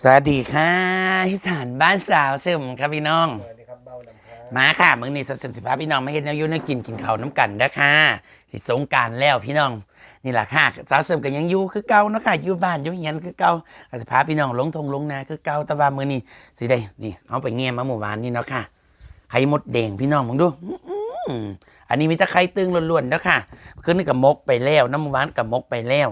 สวัสดีค่ะอีสานบ้านสาวเชิมครับพี่น้อง สวัสดีครับเบ้านำครับมาค่ะมึงนี่สัสิบสิบห้าพี่น้องไม่เห็นอายุนักกินกินข้าวน้ำกันเด้อค่ะสิสงกรารแล้วพี่น้อง นี่แหละค่ะสาวเสริมกันยังอยู่คือเก่าเนาะค่ะอยู่บ้านอยู่เฮียนคือเก่าอาจจะพาพี่น้องลงทงลงนาคือเก่าแต่ว่ามื้อนี้สิได้นี่เอาไปเงียมาหมู่บ้านนี่เนาะค่ะไข่มดแดงพี่น้องมึงดูอื้อหืออันนี้มีแตะไคร้ตึงล้วนๆเด้อค่ะคือนี่กับมกไปแล้วน้ำหมู่บ้านกับมกไปแล้ว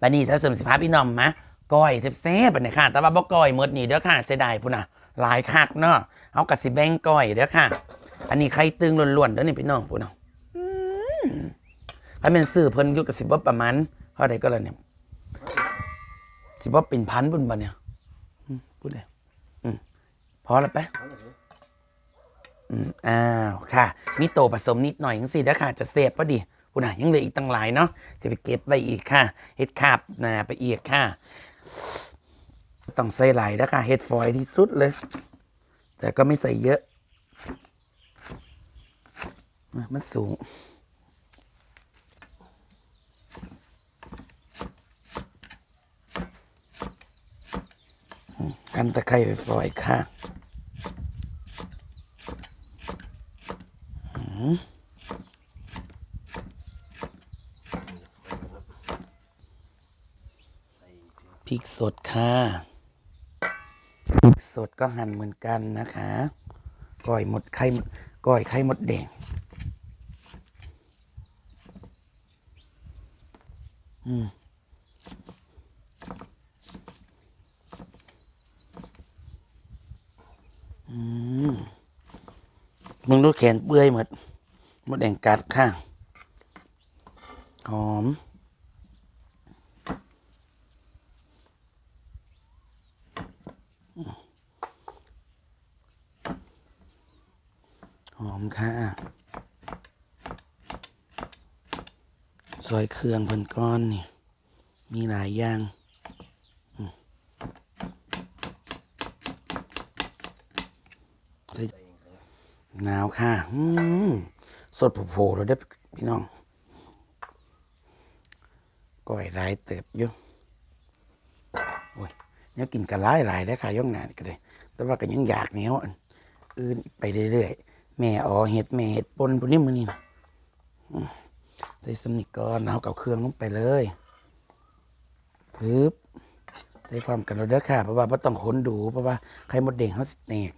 บัดนี้สาวเสริมสิบห้าพี่น้องมา ก้อยแซ่บๆบัดนี้ค่ะ แต่ว่าบ่ก้อยหมดนี่เด้อค่ะเสียดายพุ่นน่ะหลายคักเนาะเอากระสิแบงก้อยเด้อค่ะ อันนี้ไข่ตึงล้วนๆเด้อนี่พี่น้องพุ่นน่ะถ้าเป็นซื้อเพิ่นอยู่กับสิบว่าประมาณเท่าใดก็แล้วเนี่ยสิบว่าเป็นพันบุญบ่เนี่ยพูดเลยอืมพอแล้วไปะอืมอ้าวค่ะ มีโตผสมนิดหน่อยจังสินะค่ะ จะเสพพอดีคุณน่ะยังเหลืออีกตั้งหลายเนาะจะไปเก็บไว้อีกค่ะเฮ็ดคาบนาไปอีกค่ะ ต้องใส่หลายนะค่ะเฮ็ดฟอยล์ที่สุดเลย แต่ก็ไม่ใส่เยอะ มันสูงกันตะไคร้ไปฝอยค่ะ อืม พริกสดค่ะพริกสดก็หั่นเหมือนกันนะคะก้อยหมดไข่ก้อยไข่หมดแดงอืมอืมมึงดูแขนเปื่อยหมดหมดแดงกัดค่ะ หอม หอมค่ะซอยเครื่องพิ่นก้อนนี่ มีหลายอย่างหนาวค่ะสดโผล่เลยเด้พี่น้องก้อยลายเติบอยู่โอ้ยเนี่ยกินกันหลายหลายได้ค่ะย่องหนานก็เลยแต่ว่าก็ยังอยากแนวอันอื่นไปเรื่อยๆ แม่อ๋อเห็ดแม่เห็ดปนพวกนี้มือนี่นะใส่สำนิกก่อนเอากับเครื่องลงไปเลยปึ๊บใส่ความกันเราเด้อค่ะเพราะว่าไม่ต้องค้นดูเพราะว่าไข่มดแดงเขาสิแตก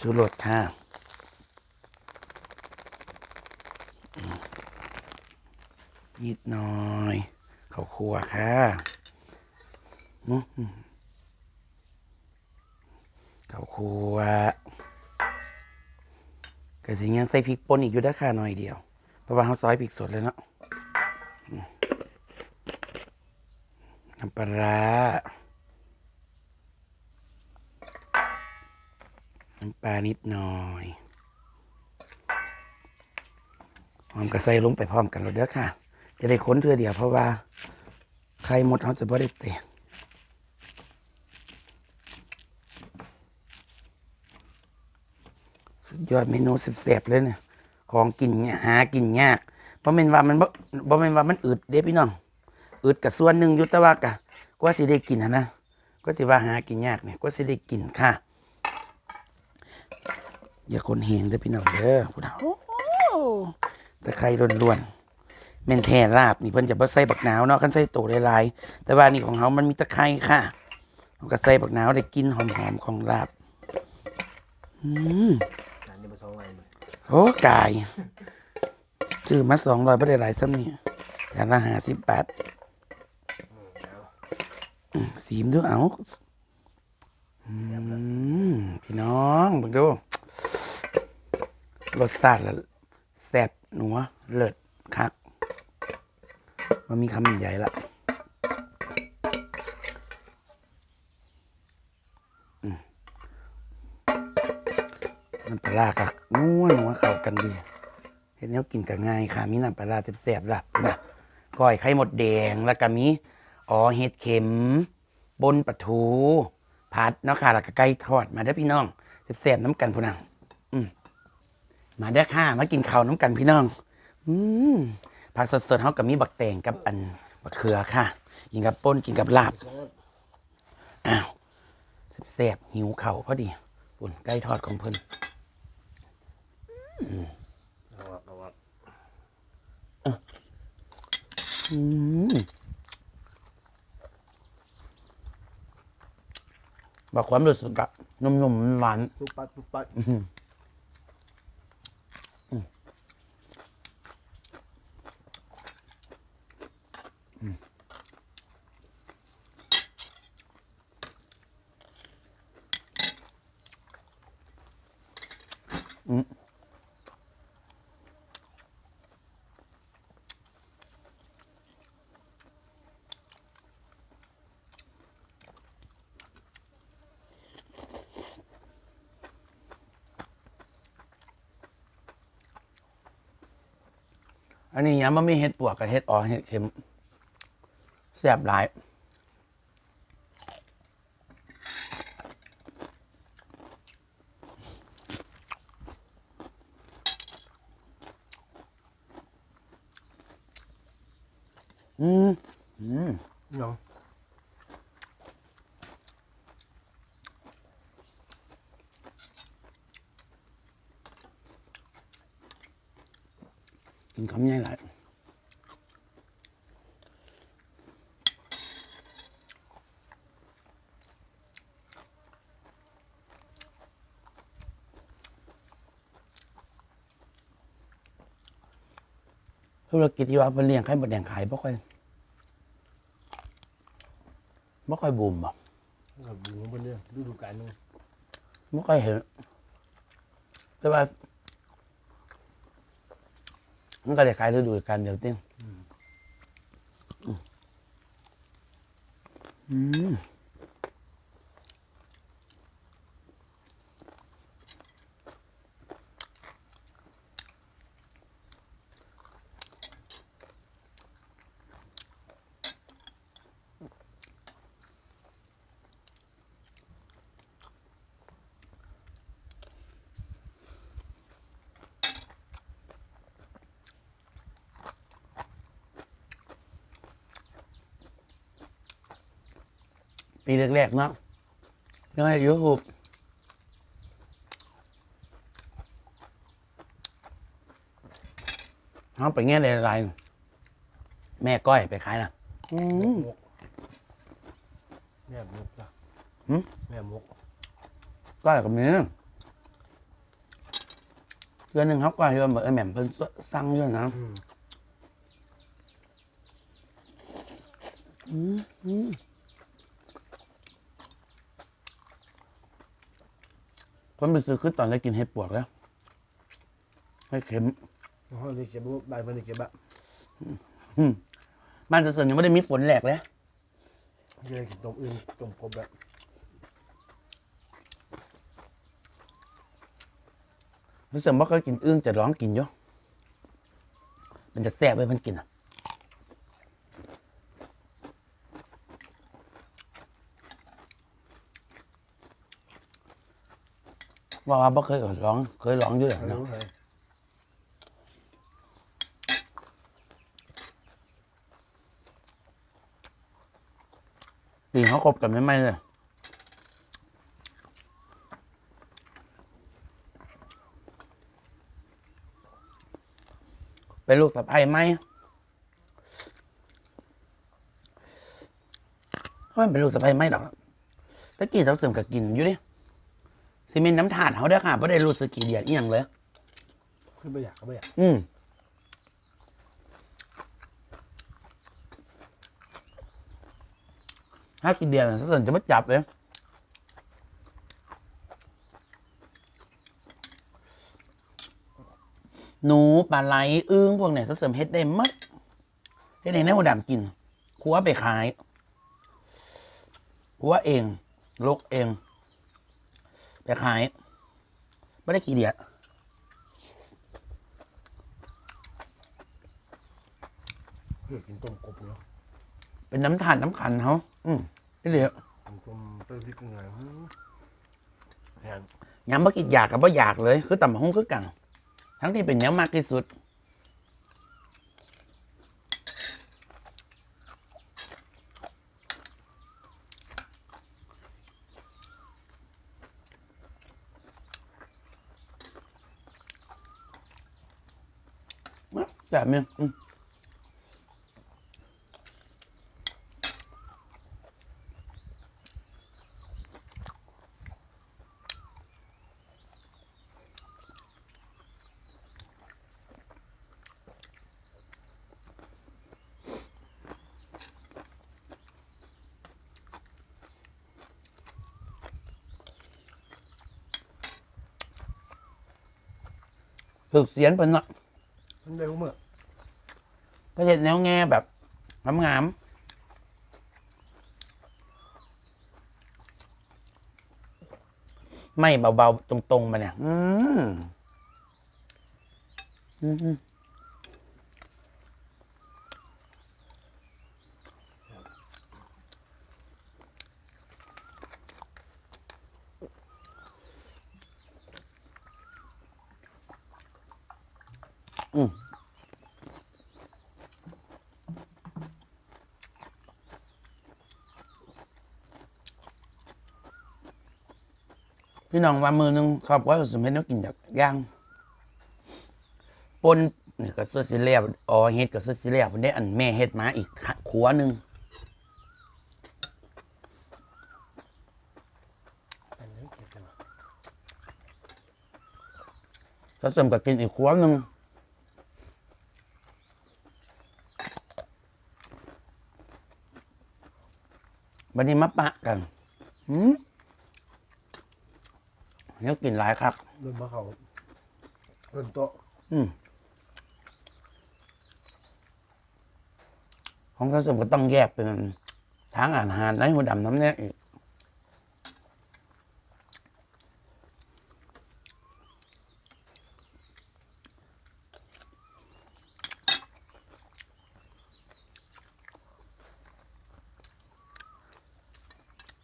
ชูรสค่ะนิดหน่อยข้าวคั่วค่ะอื้อหือข้าวคั่ว กระสิยังใส่พริกป่นอีกอยู่ได้ค่ะหน่อยเดียว เพราะว่าเขาซอยพริกสดเลยเนาะน้ำปลาน้ำปลานิดหน่อยหอมกระใส่ลงไปพร้อมกันแล้วเด้อค่ะ จะได้ค้นเทือเดียวเพราะว่า ไข่หมดเขาจะบ่ได้เตะ สุดยอดเมนูสิบแสบๆเลยเนี่ย ของกินเนี่ยหากินยากเพราะเป็นว่ามันบ่บ่เป็นว่ามันอืดเด้พี่น้องอืดกับส่วนหนึ่งอยุตว่ากะกว่าสิได้กินหั้นนะก็สิว่าหากินยากเนี่ยกว่าสิได้กินค่ะ อย่าคนแหงเด้อพี่น้องเด้อพูดเอาโอ้โหตะไคร้ล้วนๆแม่นแท้ลาบนี่เพิ่นจะบ่ใส่บักหนาวเนาะคันใส่โตหลายๆแต่ว่านี่ของเขามันมีตะไคร้ค่ะมันก็ใส่บักหนาวได้กลินหอมๆของลาบ อืม โอ้กายซื้อมาสองร้อยไม่ได้หลายซ้ำนี่จานละหาสิบบาทสีมด้วยเอาพี่น้องเบิ่งดูรสชาติละแซ่บหนัวเลิศคัก มันมีคำใหญ่ละ น้ำปลากักนัวนัวเข้ากันดีเห็นแล้วกินกับง่ายค่ะ มีน้ำปลาแซ่บๆล่ะนะก้อยไข่หมดแดงแล้วก็มีอ๋อเห็ดเข็ม บนปลาทูผัดเนาะค่ะแล้วก็ไก่ทอดมาเด้อพี่น้องแซ่บๆน้ำกันพุ่นน่ะมาเด้อค่ะมากินข้าวน้ำกันพี่น้อง อืมผักสดๆเขากับมีบักแตงกับอันบักเขือค่ะ กินกับป่นกินกับลาบจ้าแสบๆหิวเข่าพอดีปุ่นใกล้ทอดของเพิ่น เอาวะเอาวะอืมบอกความรู้สึกอะนุ่มๆหวาน ปุ๊บปัดปุ๊บปัด อันนี้ยังไม่มีเห็ดปวกกับเห็ดออเห็ดเข็มแซ่บหลาย อืม อืม เนาะ กินคำใหญ่หลายธุรกิจที่ว่าเป็นเลี้ยงไข่มดแดงขายบ่ค่อยบ่ค่อยบูมบ่กับบูมเป็นเรื่องฤดูกาลนึงบ่ค่อยเห็น แต่ว่า มันก็ได้ขายฤดูกาลเดียวเต้งอืม ปีแรกๆเนาะยังไงยูทูบเขาไปแง่หลายๆแม่ก้อยไปขายนะอืมมกแม่มกจ้ะหืมแม่มกก้อยกับเนื้อเดือนหนึ่งเขาก้อยเยอะเหมือนไอ้แหม่มเพิ่นสั่งเยอะนะอืมอืมอืม คนไปซื้อคือตอนแรกกินเห็ดปวกแล้ว ให้เข็มเขาเลยเก็บใบมันเลยเก็บอะบ้านจะเสริญยังไม่ได้มีฝนแหลกเลยเยอะกินต้มอื่นต้มกบแบบรู้สึกว่าก็กินอึ้งจะร้องกินอยู่มันจะแซ่บไปมันกินอะ ว่าว่าบ่เคยร้อง เคยร้องอยู่แล้วเอาเนาะรู้เลยปีเขาคบกันไม่ไม่เลยเป็นลูกสะใภ้ไหมไม่เป็นลูกสะใภ้ไหมดอกตะกี้เราเสริมกับกินอยู่ดิ ซีเมนต์น้ำถาดเขาเด้อค่ะไม่ได้รู้สึกกี่เดียดอีหยังเลยขึ้นไม่อยากก็ไม่อยากอืมถ้ากินเดียวน่ะส่วนจะไม่จับเลยหนูปลาไหลอึ้งพวกเนี่ยเสริมเฮ็ดได้หมัดเฮ็ดให้ในหัวดำกินครัวไปขายครัวเอง ลกเอง ไปขาย ไม่ได้ขี้เดียดเพื่อกินต้มกบเนาะเป็นน้ำทานน้ำขันเขาอืมนี่เดียวต้มต้มไปพริกยังไงหืมแพงยำบ่กินอยากกับบ่อยากเลย คือต่ำห้องคือกันทั้งที่เป็นแนวมากที่สุด อ แบบนี้อืมฝึกเสียนเป็นเนาะมันได้รู้เมื่อป ระเทศแนวแง่แบบงามๆไม่เบาๆ ตรงๆมาเนี่ย อืมอืมอืม พี่น้องว่ามือหนึ่งครอบครัวสมเห็นต้องกินจากย่างปนนี่ก็สุดสิเลียบอ๋อเฮ็ดก็สุดสิเลียบได้อันแม่เฮ็ดมาอีกขัวหนึ่งอันนี้เก็สมกับกินอีกขัวหนึ่งวันนี้มาปะกันหืม เดี๋ยวกินหลายครับเริ่มมาเขาเริ่มโต๊ะอืมของผสมก็ต้องแยกเป็นทางอาหารในหัวดำน้ำเนี่ยอีก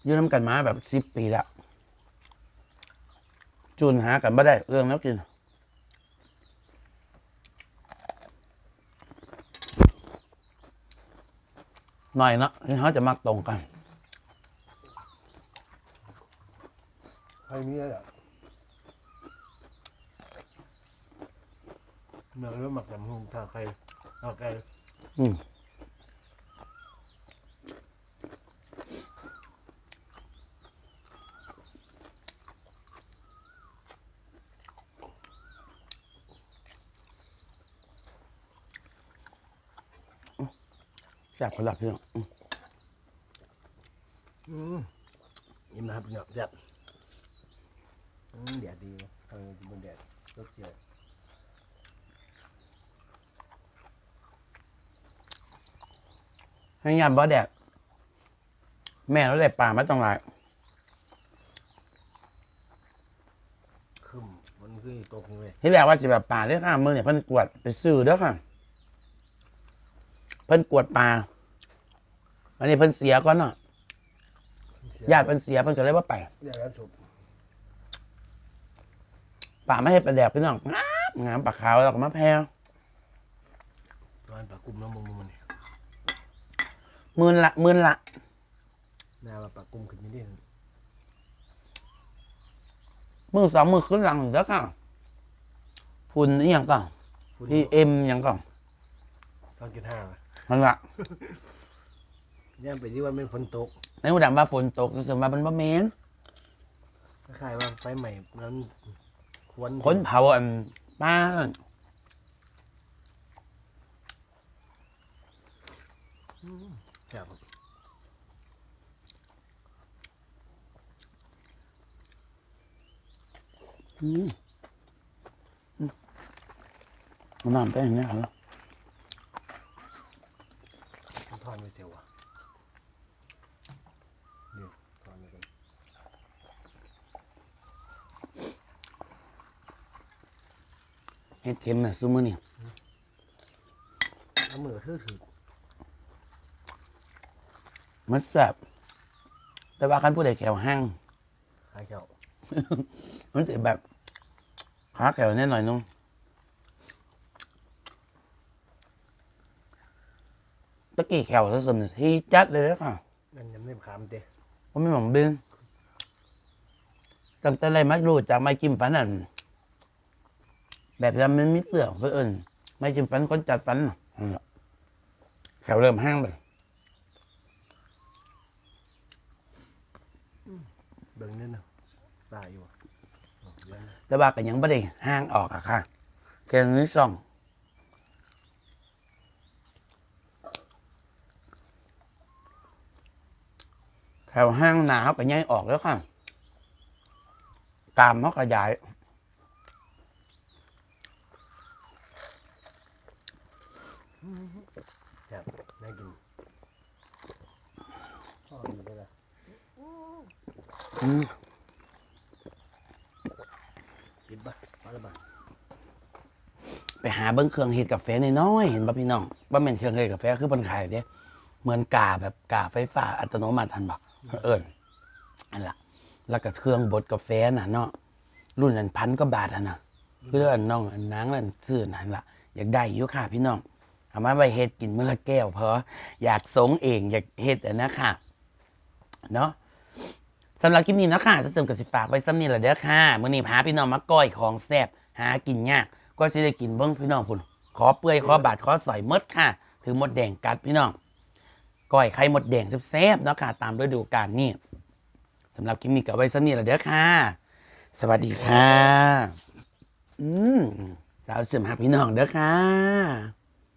อยู่น้ำกันมาแบบสิบปีแล้ว จูนหากันไม่ได้ เรื่องแล้วกิน หน่อยเนาะที่เขาจะมักตรงกันใครมีอะไรอะเมื่อเริ่มหมักยำหุ่นทางใครเอาไก่อืม บคนละพี่น้องอืมอืมยิ้มนะครับเนี่ยแดดอืมแดดดีนะทางบนแดดรถเกียร์ให้ยามบ่แดดแม่เราได้ป่ามาต้องหลายขึ้นมันคือตกเลยที่แรกว่าสิแบบป่าเรื่องข้ามมือเนี่ยเพิ่นกวดไปซื้อเด้อค่ะ เพิ่นกวดป่า อันนี้เพิ่นเสียก่อนเนาะญาติเพิ่นเสียเพิ่นก็เลยว่าไปอยากจะสุบป่าไม่ให้ไปแดกพี่น้องงามงามปลาขาวแล้วก็มาแพงร้านปลากุ้มน้ำมันมันนี่หมื่นละหมื่นละหน้าว่าปลากุ้มขึ้นนิดเดียวมือสองมือขึ้นหลังเด้อค่ะฝุ่นนี่ยังก่อนฝุ่นพีเอ็มยังก่อนสองจุดห้ามันละ ย่างไปที่ว่าเป็นฝนตกในหูดำว่าฝนตกสึ่มาเป็นบะเมนคล้ายๆว่าไฟใหม่นั้นควนคนเผาอันป้าครับอืมอืมเอาน้ำไปอย่างนี้เหรอทอดไม่เสียวอะนี่ทอดไม่กัน เห็ดเข็มน่ะซูมือนี่เอามือถือถือมันแซ่บแต่ว่าคันผู้ใดแขวห้าง หายเจ้ามันจะแบบขาแขวแน่หน่อยนึงตะกี้แขวซะสมเนี่ยที่จัดเลยนะค่ะนั่นยังไม่ขามเตะผมไม่หมองบินตั้งแต่ไรมารู้จากไม่กิมปานนั่น แบบนั้นมันมีเปลือกเพื่อนไม่กินฟันคนจัดฟันนั่นแหละแถวเริ่มห้างเลยเบิ่งนี่นะตายอยู่อะเอาเดี๋ยวนะแต่ว่าก็ยังไม่ได้ห้างออกอะค่ะแค่นี้ส่องแถวห้างหนาเขาก็ย้ายออกแล้วค่ะ ตามเขาขยาย แซ่บน่ากินพ่ออยู่ด้วยนะอืมกินปะพอแล้วปะไปหาเบิ้งเครื่องเฮ็ดกาแฟน้อยๆเห็นป่ะพี่น้องว่าเป็นเครื่องเฮ็ดกาแฟคือเป็นขายเด้เหมือนกาแบบกาไฟฟ้าอัตโนมัติอันบอกเอิญอันละแล้วก็เครื่องบดกาแฟน่ะเนาะรุ่นนั้นพันก็บาทอะนะเพื่ออันน้องอันนางนั่นซื้อนั่นละอยากได้อยู่ค่ะพี่น้อง เอามาไว้เฮ็ดกินเมื้อละแก้วเพราะอยากสงเองอยากเฮ็ดอะนะค่ะเนาะสำหรับคลิปนี้นะค่ะจะเสริมกับสิฝากไว้ซ้ำนี่แหละเด้อค่ะมื้อนี้พาพี่น้องมาก้อยของแซ่บหากินยากก็สิได้กินเบิ้งพี่น้องพุ่นขอเปื่อยขอบาดขอสอยมดค่ะ ถือมดแดงกัดพี่น้องก้อยไข่หมดแดงแซ่บๆเนาะค่ะ ตามฤดูกาลนี่สำหรับคลิปนี้ก็ไว้สนี่ละเด้อค่ะ สวัสดีค่ะ อืมสาวเสริมหาพี่น้องเด้อค่ะ